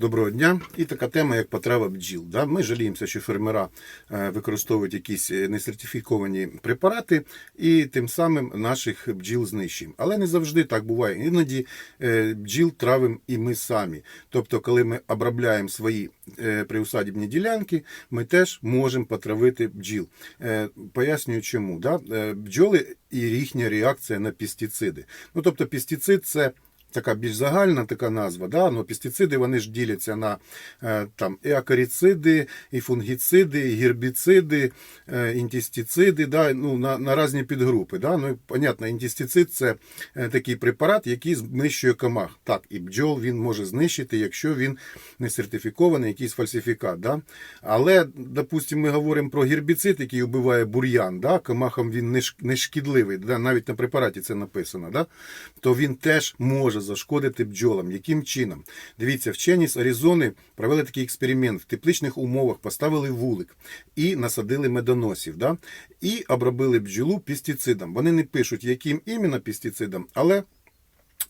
Доброго дня. І така тема, як потрава бджіл. Да? Ми жаліємося, що фермера е, використовують якісь е, несертифіковані препарати і тим самим наших бджіл знищуємо. Але не завжди так буває. Іноді е, бджіл травимо і ми самі. Тобто, коли ми обробляємо свої приусадібні ділянки, ми теж можемо потравити бджіл. Пояснюю чому. Да? Бджоли і їхня реакція на пестициди. Ну, тобто, пестицид це така більш загальна така назва. Да? Ну, пестициди вони ж діляться на е, там, і акарициди, і фунгіциди, і гербіциди, е, інтестициди, да? ну, на, на різні підгрупи. Да? Ну, понятно, інтестицид це е, такий препарат, який знищує комах. Так, і бджол він може знищити, якщо він не сертифікований, якийсь фальсифікат. Да? Але, допустимо, ми говоримо про гербіцид, який вбиває бур'ян, да? комахам він не шкідливий, да? навіть на препараті це написано, да? то він теж може зашкодити бджолам. Яким чином? Дивіться, вчені з Аризони провели такий експеримент в тепличних умовах, поставили вулик і насадили медоносів, да? і обробили бджолу пестицидом. Вони не пишуть, яким іменно пестицидом, але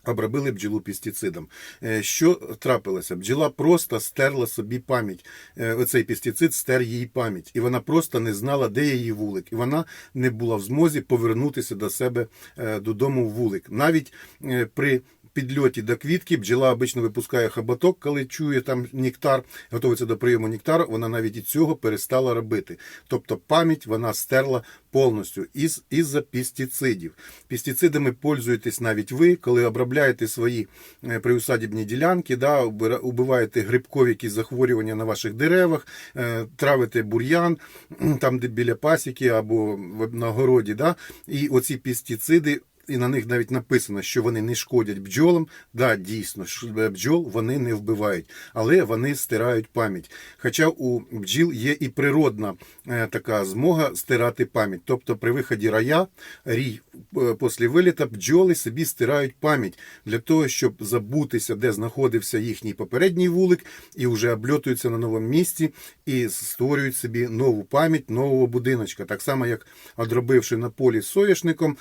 обробили бджолу пестицидом. Е, Що трапилося? Бджола просто стерла собі пам'ять. Е, Оцей пестицид стер її пам'ять. І вона просто не знала, де її вулик. І вона не була в змозі повернутися до себе е, додому в вулик. Навіть при підльоті до квітки бджола обично випускає хоботок, коли чує там нектар, готується до прийому нектару, вона навіть і цього перестала робити. Тобто пам'ять вона стерла повністю із, із-за пестицидів. Пестицидами пользуєтесь навіть ви, коли обробляєте свої е, приусадібні ділянки, да, убиваєте грибкові якісь захворювання на ваших деревах, е, травите бур'ян, там де біля пасіки або на городі. Да, і оці пестициди і на них навіть написано, що вони не шкодять бджолам. Да, дійсно, е, бджол вони не вбивають, але вони стирають пам'ять. Хоча у бджіл є і природна е, така змога стирати пам'ять. Тобто при виході рая, рій е, після виліта бджоли собі стирають пам'ять для того, щоб забутися, де знаходився їхній попередній вулик, і вже обльотуються на новому місці і створюють собі нову пам'ять нового будиночка. Так само, як одробивши на полі соняшником,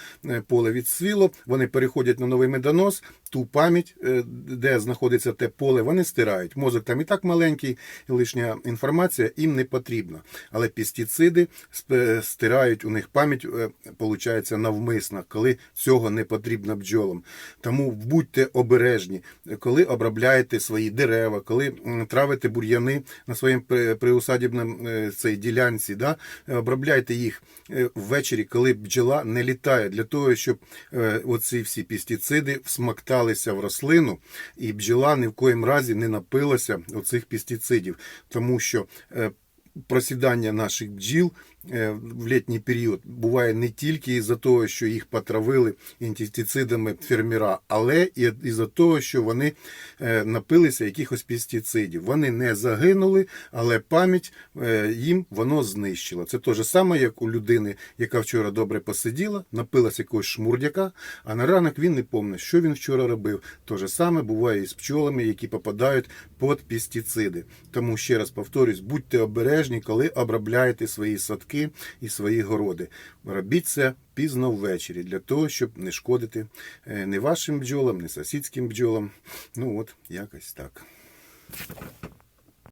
поле відсвіло, вони переходять на новий медонос, ту пам'ять, е, де знаходиться те поле, вони стирають. Мозок там і так маленький, і лишня інформація їм не потрібна. Але пестициди сп- стирають у них пам'ять, е, получається, навмисно, коли цього не потрібно бджолам. Тому будьте обережні, коли обробляєте свої дерева, коли травите бур'яни на своїм при- приусадібному е, цій ділянці, да? е, обробляйте їх е, ввечері, коли бджола не літає, для того, щоб е, оці всі пестициди всмокталися в рослину, і бджола ні в коїм разі не напилася оцих пестицидів, тому що е, просідання наших бджіл е, в літній період буває не тільки із-за того, що їх потравили інтестицидами фермера, але і із-за того, що вони е, напилися якихось пестицидів. Вони не загинули, але пам'ять е, їм воно знищило. Це те ж саме, як у людини, яка вчора добре посиділа, напилася якогось шмурдяка, а на ранок він не пам'ятає, що він вчора робив. Те ж саме буває і з пчолами, які попадають під пестициди. Тому ще раз повторюсь, будьте обережні, коли обробляєте свої садки і свої городи. Робіть це пізно ввечері для того, щоб не шкодити е, не вашим бджолам, не сусідським бджолам. Ну от, якось так.